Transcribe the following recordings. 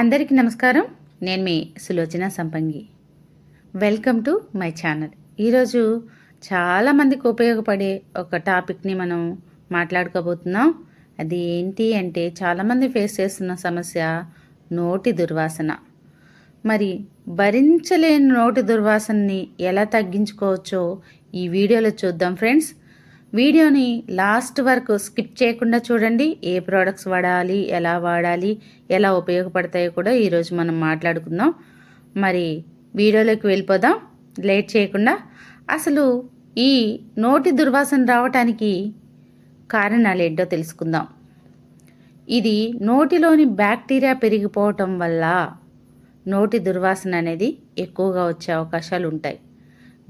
అందరికీ నమస్కారం. నేను మీ Sulochana Sampangi. Welcome to my channel ఈరోజు చాలామందికి ఉపయోగపడే ఒక టాపిక్ని మనం మాట్లాడుకోబోతున్నాం. అది ఏంటి అంటే చాలామంది ఫేస్ చేస్తున్న సమస్య నోటి దుర్వాసన. మరి భరించలేని నోటి దుర్వాసనని ఎలా తగ్గించుకోవచ్చో ఈ వీడియోలో చూద్దాం ఫ్రెండ్స్. వీడియోని లాస్ట్ వరకు స్కిప్ చేయకుండా చూడండి. ఏ ప్రోడక్ట్స్ వాడాలి ఎలా వాడాలి ఎలా ఉపయోగపడతాయో కూడా ఈరోజు మనం మాట్లాడుకుందాం. మరి వీడియోలోకి వెళ్ళిపోదాం. లేట్ చేయకుండా. అసలు ఈ నోటి దుర్వాసన రావటానికి కారణాలు ఏంటో తెలుసుకుందాం. ఇది నోటిలోని బ్యాక్టీరియా పెరిగిపోవటం వల్ల నోటి దుర్వాసన అనేది ఎక్కువగా వచ్చే అవకాశాలు ఉంటాయి.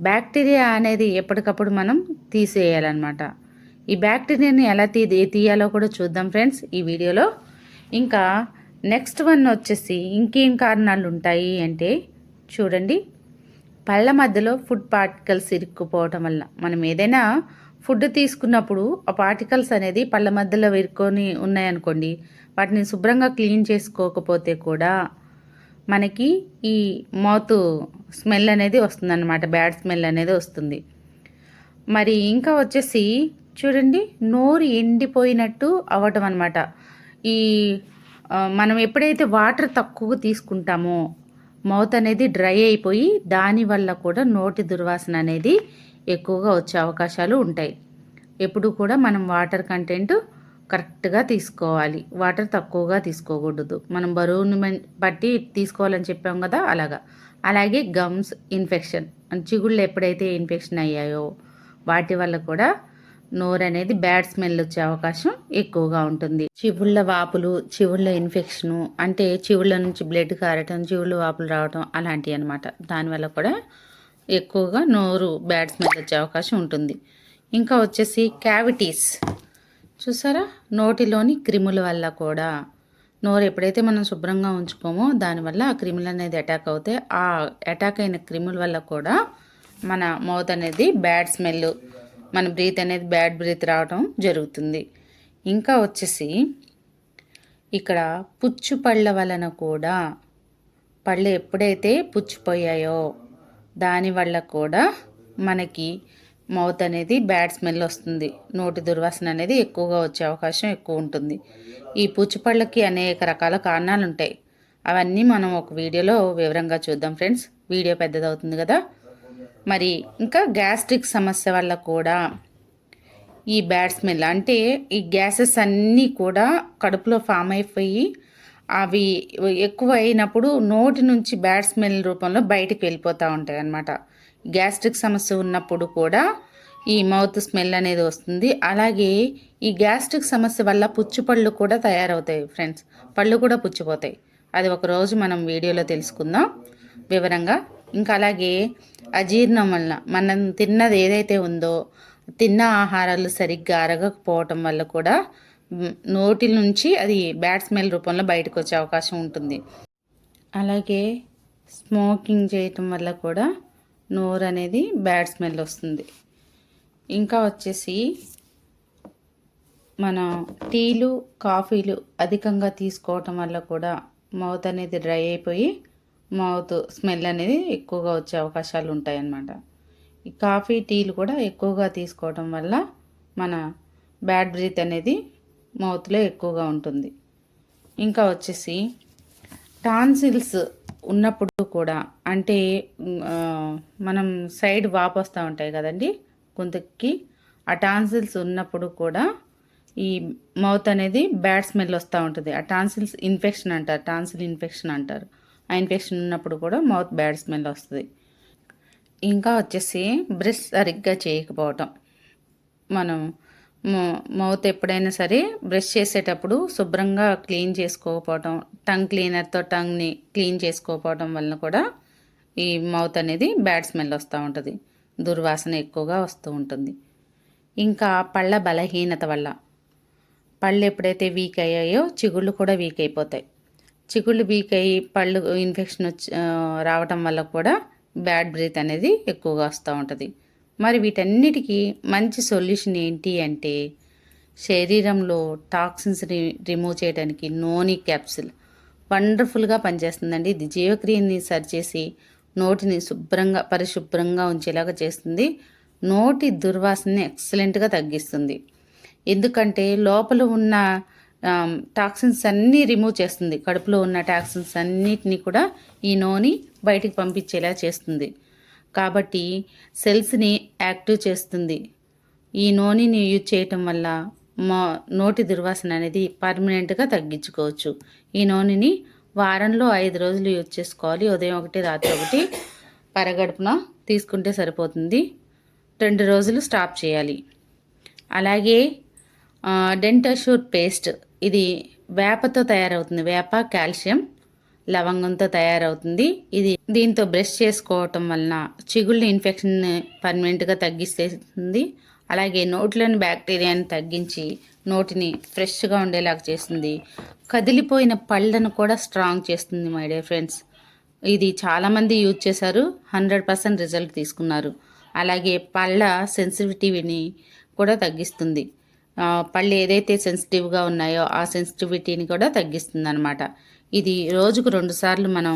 బ్యాక్టీరియా అనేది ఎప్పటికప్పుడు మనం తీసేయాలన్నమాట. ఈ బ్యాక్టీరియాని ఎలా తీ తీయాలో కూడా చూద్దాం ఫ్రెండ్స్ ఈ వీడియోలో. ఇంకా నెక్స్ట్ వన్ వచ్చేసి ఇంకేం కారణాలు ఉంటాయి అంటే చూడండి. పళ్ళ మధ్యలో ఫుడ్ పార్టికల్స్ ఇరుక్కుపోవటం వల్ల మనం ఏదైనా ఫుడ్ తీసుకున్నప్పుడు ఆ పార్టికల్స్ అనేది పళ్ళ మధ్యలో ఇరుక్కొని ఉన్నాయనుకోండి వాటిని శుభ్రంగా క్లీన్ చేసుకోకపోతే కూడా మనకి ఈ మౌత్ స్మెల్ అనేది వస్తుందన్నమాట బ్యాడ్ స్మెల్ అనేది వస్తుంది. మరి ఇంకా వచ్చేసి చూడండి నోరు ఎండిపోయినట్టు అవ్వటం అనమాట ఈ మనం ఎప్పుడైతే వాటర్ తక్కువ తీసుకుంటామో మౌత్ అనేది డ్రై అయిపోయి దానివల్ల కూడా నోటి దుర్వాసన అనేది ఎక్కువగా వచ్చే అవకాశాలు ఉంటాయి. ఎప్పుడు కూడా మనం వాటర్ కంటెంట్ కరెక్ట్గా తీసుకోవాలి. వాటర్ తక్కువగా తీసుకోకూడదు. మనం బరువును బట్టి తీసుకోవాలని చెప్పాం కదా అలాగా. అలాగే గమ్స్ ఇన్ఫెక్షన్ చిగుళ్ళు ఎప్పుడైతే ఇన్ఫెక్షన్ అయ్యాయో వాటి వల్ల కూడా నోరు అనేది బ్యాడ్ స్మెల్ వచ్చే అవకాశం ఎక్కువగా ఉంటుంది. చివుళ్ళ వాపులు చివుళ్ళ ఇన్ఫెక్షను అంటే చివుళ్ళ నుంచి బ్లడ్ కారటం చివుళ్ళ వాపులు రావటం అలాంటివి అనమాట దానివల్ల కూడా ఎక్కువగా నోరు బ్యాడ్ స్మెల్ వచ్చే అవకాశం ఉంటుంది. ఇంకా వచ్చేసి క్యావిటీస్. చూసారా? నోటిలోని క్రిముల వల్ల కూడా నోరు ఎప్పుడైతే మనం శుభ్రంగా ఉంచుకోమో దానివల్ల ఆ క్రిములు అనేది అటాక్ అవుతాయి. ఆ అటాక్ అయిన క్రిముల వల్ల కూడా మన మౌత్ అనేది బ్యాడ్ స్మెల్ మన బ్రీత్ అనేది బ్యాడ్ బ్రీత్ రావడం జరుగుతుంది. ఇంకా వచ్చేసి ఇక్కడ పుచ్చు పళ్ళ వలన కూడా పళ్ళు ఎప్పుడైతే పుచ్చిపోయాయో దానివల్ల కూడా మనకి మౌత్ అనేది బ్యాడ్ స్మెల్ వస్తుంది. నోటి దుర్వాసన అనేది ఎక్కువగా వచ్చే అవకాశం ఎక్కువ ఉంటుంది. ఈ పుచ్చిపళ్ళకి అనేక రకాల కారణాలు ఉంటాయి అవన్నీ మనం ఒక వీడియోలో వివరంగా చూద్దాం ఫ్రెండ్స్. వీడియో పెద్దదవుతుంది కదా? మరి ఇంకా గ్యాస్ట్రిక్ సమస్య వల్ల కూడా ఈ బ్యాడ్ స్మెల్ అంటే ఈ గ్యాసెస్ అన్నీ కూడా కడుపులో ఫామ్ అయిపోయి అవి ఎక్కువ అయినప్పుడు నోటి నుంచి బ్యాడ్ స్మెల్ రూపంలో బయటికి వెళ్ళిపోతూ ఉంటాయి అన్నమాట గ్యాస్ట్రిక్ సమస్య ఉన్నప్పుడు కూడా ఈ మౌత్ స్మెల్ అనేది వస్తుంది. అలాగే ఈ గ్యాస్ట్రిక్ సమస్య వల్ల పుచ్చిపళ్ళు కూడా తయారవుతాయి ఫ్రెండ్స్. పళ్ళు కూడా పుచ్చిపోతాయి. అది ఒక రోజు మనం వీడియోలో తెలుసుకుందాం. వివరంగా ఇంకా అలాగే అజీర్ణం వల్ల మనం తిన్నది ఏదైతే ఉందో తిన్న ఆహారాలు సరిగ్గా అరగకపోవటం వల్ల కూడా నోటి నుంచి అది బ్యాడ్ స్మెల్ రూపంలో బయటకు వచ్చే అవకాశం ఉంటుంది. అలాగే స్మోకింగ్ చేయటం వల్ల కూడా నోరు అనేది బ్యాడ్ స్మెల్ వస్తుంది. ఇంకా వచ్చేసి మన టీలు కాఫీలు అధికంగా తీసుకోవటం వల్ల కూడా మౌత్ అనేది డ్రై అయిపోయి మౌత్ స్మెల్ అనేది ఎక్కువగా వచ్చే అవకాశాలు ఉంటాయన్నమాట. ఈ కాఫీ టీలు కూడా ఎక్కువగా తీసుకోవటం వల్ల మన బ్యాడ్ బ్రీత్ అనేది మౌత్లో ఎక్కువగా ఉంటుంది. ఇంకా వచ్చేసి టాన్సిల్స్ ఉన్నప్పుడు కూడా అంటే మనం సైడ్ వాపు వస్తూ ఉంటాయి కదండి గొంతుకి. ఆ టాన్సిల్స్ ఉన్నప్పుడు కూడా ఈ మౌత్ అనేది బ్యాడ్ స్మెల్ వస్తూ ఉంటుంది. ఆ టాన్సిల్స్ ఇన్ఫెక్షన్ అంటారు టాన్సిల్ ఇన్ఫెక్షన్ అంటారు. ఆ ఇన్ఫెక్షన్ ఉన్నప్పుడు కూడా మౌత్ బ్యాడ్ స్మెల్ వస్తుంది. ఇంకా వచ్చేసి బ్రష్ సరిగ్గా చేయకపోవటం. మనం మౌత్ ఎప్పుడైనా సరే బ్రష్ చేసేటప్పుడు శుభ్రంగా క్లీన్ చేసుకోకపోవటం టంగ్ క్లీనర్తో టంగ్ని క్లీన్ చేసుకోకపోవటం వలన కూడా ఈ మౌత్ అనేది బ్యాడ్ స్మెల్ వస్తూ ఉంటుంది. దుర్వాసన ఎక్కువగా వస్తూ ఉంటుంది. ఇంకా పళ్ళ బలహీనత వల్ల. పళ్ళు ఎప్పుడైతే వీక్ అయ్యాయో చిగుళ్ళు కూడా వీక్ అయిపోతాయి. చిగుళ్ళు వీక్ అయ్యి పళ్ళు ఇన్ఫెక్షన్ వచ్చి రావటం వల్ల కూడా బ్యాడ్ బ్రీత్ అనేది ఎక్కువగా వస్తూ ఉంటుంది. మరి వీటన్నిటికీ మంచి సొల్యూషన్ ఏంటి అంటే శరీరంలో టాక్సిన్స్ రి రిమూవ్ చేయడానికి నోని క్యాప్సిల్ వండర్ఫుల్గా పనిచేస్తుందండి. ఇది జీవక్రియని సరిచేసి నోటిని శుభ్రంగా పరిశుభ్రంగా ఉంచేలాగా చేస్తుంది. నోటి దుర్వాసనని ఎక్సలెంట్గా తగ్గిస్తుంది. ఎందుకంటే లోపల ఉన్న టాక్సిన్స్ అన్నీ రిమూవ్ చేస్తుంది. కడుపులో ఉన్న టాక్సిన్స్ అన్నిటినీ కూడా ఈ నోని బయటికి పంపించేలా చేస్తుంది. కాబట్టి సెల్స్ని యాక్టివ్ చేస్తుంది. ఈ నూనెని యూజ్ చేయటం వల్ల మా నోటి దుర్వాసన అనేది పర్మనెంట్గా తగ్గించుకోవచ్చు. ఈ నూనెని వారంలో ఐదు రోజులు యూజ్ చేసుకోవాలి. ఉదయం ఒకటి రాత్రి ఒకటి పరగడుపున తీసుకుంటే సరిపోతుంది. రెండు రోజులు స్టాప్ చేయాలి. అలాగే డెంటోషూర్ పేస్ట్ ఇది వేపతో తయారవుతుంది. వేప కాల్షియం లవంగంతో తయారవుతుంది. ఇది దీంతో బ్రష్ చేసుకోవటం వలన చిగుళ్ళు ఇన్ఫెక్షన్ పర్మనెంట్గా తగ్గిస్తుంది. అలాగే నోట్లోని బ్యాక్టీరియాని తగ్గించి నోటిని ఫ్రెష్గా ఉండేలాగా చేస్తుంది. కదిలిపోయిన పళ్ళను కూడా స్ట్రాంగ్ చేస్తుంది మై డియర్ ఫ్రెండ్స్. ఇది చాలామంది యూజ్ చేశారు హండ్రెడ్ పర్సెంట్ రిజల్ట్ తీసుకున్నారు. అలాగే పళ్ళ సెన్సిటివిటీని కూడా తగ్గిస్తుంది. పళ్ళు ఏదైతే సెన్సిటివ్గా ఉన్నాయో ఆ సెన్సిటివిటీని కూడా తగ్గిస్తుంది అనమాట ఇది రోజుకు రెండు సార్లు మనం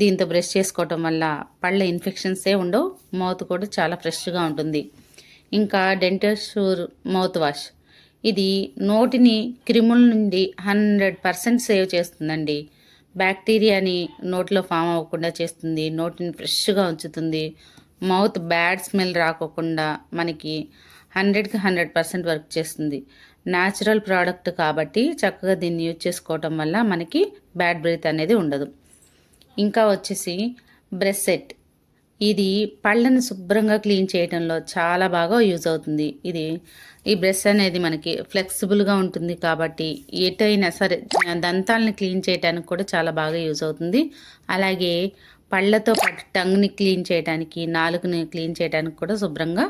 దీంతో బ్రష్ చేసుకోవటం వల్ల పళ్ళ ఇన్ఫెక్షన్సే ఉండవు మౌత్ కూడా చాలా ఫ్రెష్గా ఉంటుంది. ఇంకా డెంటల్ మౌత్ వాష్. ఇది నోటిని క్రిముల నుండి హండ్రెడ్ పర్సెంట్ సేవ్ చేస్తుందండి. బ్యాక్టీరియాని నోట్లో ఫామ్ అవ్వకుండా చేస్తుంది నోటిని ఫ్రెష్గా ఉంచుతుంది. మౌత్ బ్యాడ్ స్మెల్ రాకోకుండా మనకి హండ్రెడ్కి హండ్రెడ్ పర్సెంట్ వర్క్ చేస్తుంది. న్యాచురల్ ప్రోడక్ట్ కాబట్టి చక్కగా దీన్ని యూజ్ చేసుకోవటం వల్ల మనకి బ్యాడ్ బ్రీత్ అనేది ఉండదు. ఇంకా వచ్చేసి బ్రెస్ సెట్. ఇది పళ్ళను శుభ్రంగా క్లీన్ చేయడంలో చాలా బాగా యూజ్ అవుతుంది. ఇది ఈ బ్రష్ అనేది మనకి ఫ్లెక్సిబుల్గా ఉంటుంది కాబట్టి ఎటైనా సరే దంతాలను క్లీన్ చేయడానికి కూడా చాలా బాగా యూజ్ అవుతుంది. అలాగే పళ్ళతో పాటు టంగ్ని క్లీన్ చేయడానికి నాలుగుని క్లీన్ చేయడానికి కూడా శుభ్రంగా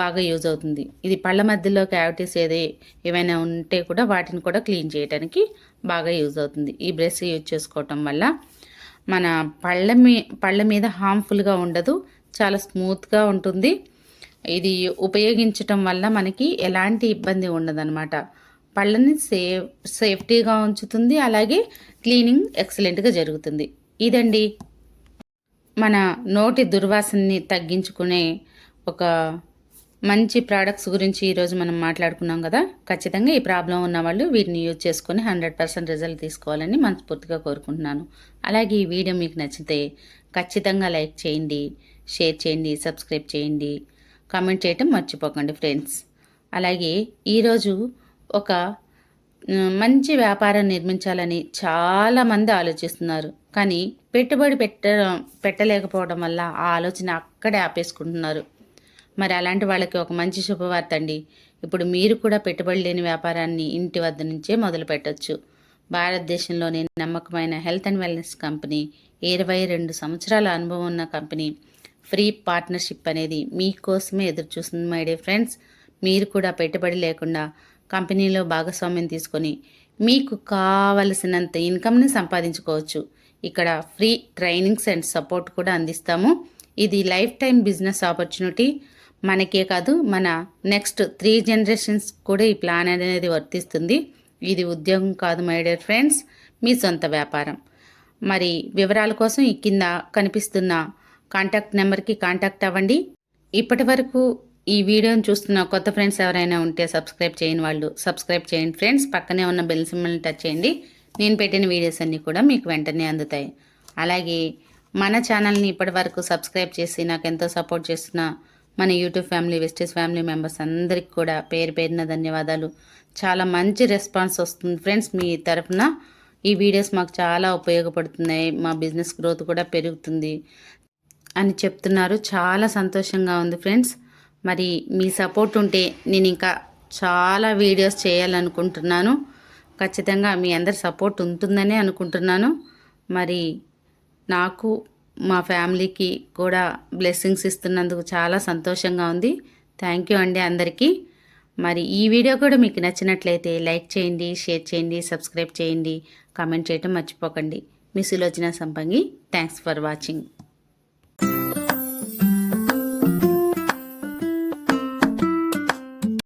బాగా యూజ్ అవుతుంది. ఇది పళ్ళ మధ్యలో క్యావిటీస్ ఏది ఏమైనా ఉంటే కూడా వాటిని కూడా క్లీన్ చేయడానికి బాగా యూజ్ అవుతుంది. ఈ బ్రష్ యూజ్ చేసుకోవటం వల్ల మన పళ్ళ మీ పళ్ళ మీద హార్మ్ఫుల్గా ఉండదు చాలా స్మూత్గా ఉంటుంది. ఇది ఉపయోగించటం వల్ల మనకి ఎలాంటి ఇబ్బంది ఉండదన్నమాట. పళ్ళని సేఫ్ సేఫ్టీగా ఉంచుతుంది అలాగే క్లీనింగ్ ఎక్సలెంట్గా జరుగుతుంది. ఇదండి. మన నోటి దుర్వాసనని తగ్గించుకునే ఒక మంచి ప్రోడక్ట్స్ గురించి ఈరోజు మనం మాట్లాడుకున్నాం కదా. ఖచ్చితంగా ఈ ప్రాబ్లం ఉన్న వాళ్ళు వీటిని యూజ్ చేసుకొని హండ్రెడ్ పర్సెంట్ రిజల్ట్ తీసుకోవాలని మనస్ఫూర్తిగా కోరుకుంటున్నాను. అలాగే ఈ వీడియో మీకు నచ్చితే ఖచ్చితంగా లైక్ చేయండి షేర్ చేయండి సబ్స్క్రైబ్ చేయండి కామెంట్ చేయటం మర్చిపోకండి ఫ్రెండ్స్ అలాగే ఈరోజు ఒక మంచి వ్యాపారం నిర్మించాలని చాలామంది ఆలోచిస్తున్నారు. కానీ పెట్టుబడి పెట్ట పెట్టలేకపోవడం వల్ల ఆ ఆలోచన అక్కడే ఆపేసుకుంటున్నారు. మరి అలాంటి వాళ్ళకి ఒక మంచి శుభవార్త అండి. ఇప్పుడు మీరు కూడా పెట్టుబడి లేని వ్యాపారాన్ని ఇంటి వద్ద నుంచే మొదలు పెట్టచ్చు. భారతదేశంలోని నమ్మకమైన హెల్త్ అండ్ వెల్నెస్ కంపెనీ ఇరవై రెండు సంవత్సరాల అనుభవం ఉన్న కంపెనీ ఫ్రీ పార్ట్నర్షిప్ అనేది మీకోసమే ఎదురు చూస్తుంది మై డే ఫ్రెండ్స్. మీరు కూడా పెట్టుబడి లేకుండా కంపెనీలో భాగస్వామ్యం తీసుకొని మీకు కావలసినంత ఇన్కమ్ని సంపాదించుకోవచ్చు. ఇక్కడ ఫ్రీ ట్రైనింగ్స్ అండ్ సపోర్ట్ కూడా అందిస్తాము. ఇది లైఫ్ టైం బిజినెస్ ఆపర్చునిటీ. మనకే కాదు మన నెక్స్ట్ త్రీ జనరేషన్స్ కూడా ఈ ప్లాన్ అనేది వర్తిస్తుంది. ఇది ఉద్యోగం కాదు మై డియర్ ఫ్రెండ్స్ మీ సొంత వ్యాపారం. మరి వివరాల కోసం ఈ కింద కనిపిస్తున్న కాంటాక్ట్ నెంబర్కి కాంటాక్ట్ అవ్వండి. ఇప్పటి వరకు ఈ వీడియోని చూస్తున్న కొత్త ఫ్రెండ్స్ ఎవరైనా ఉంటే సబ్స్క్రైబ్ చేయని వాళ్ళు సబ్స్క్రైబ్ చేయండి ఫ్రెండ్స్. పక్కనే ఉన్న బెల్ సింబల్ని టచ్ చేయండి. నేను పెట్టిన వీడియోస్ అన్నీ కూడా మీకు వెంటనే అందుతాయి. అలాగే మన ఛానల్ని ఇప్పటి వరకు సబ్స్క్రైబ్ చేసి నాకు ఎంతో సపోర్ట్ చేస్తున్న మన YouTube family Vestige family members అందరికి కూడా పేరు పేరిన ధన్యవాదాలు. చాలా మంచి రెస్పాన్స్ వస్తుంది ఫ్రెండ్స్ మీ తరఫున. ఈ వీడియోస్ మాకు చాలా ఉపయోగపడుతున్నాయి. మా బిజినెస్ గ్రోత్ కూడా పెరుగుతుంది అని చెప్తున్నారు. చాలా సంతోషంగా ఉంది ఫ్రెండ్స్. మరి మీ సపోర్ట్ ఉంటే నేను ఇంకా చాలా వీడియోస్ చేయాలనుకుంటున్నాను. ఖచ్చితంగా మీ అందరి సపోర్ట్ ఉంటుందని అనుకుంటున్నాను. మరి నాకు మా ఫ్యామిలీకి కూడా బ్లెస్సింగ్స్ ఇస్తున్నందుకు చాలా సంతోషంగా ఉంది. థ్యాంక్ యూ అండి అందరికీ. మరి ఈ వీడియో కూడా మీకు నచ్చినట్లయితే లైక్ చేయండి షేర్ చేయండి సబ్స్క్రైబ్ చేయండి కామెంట్ చేయటం మర్చిపోకండి. మీ Sulochana Sampangi thanks for watching.